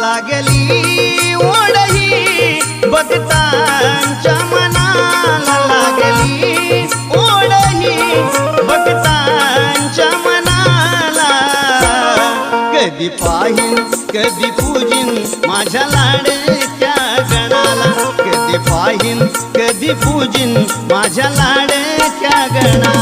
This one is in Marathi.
लागली ओढही भक्तांच्या मनाला लागली ओढही भक्तांच्या मनाला. कधी पाहिन कधी पूजिन माझ्या लाडक्या गणाला. कधी पाहिन कधी पूजिन माझ्या लाडक्या गणाला.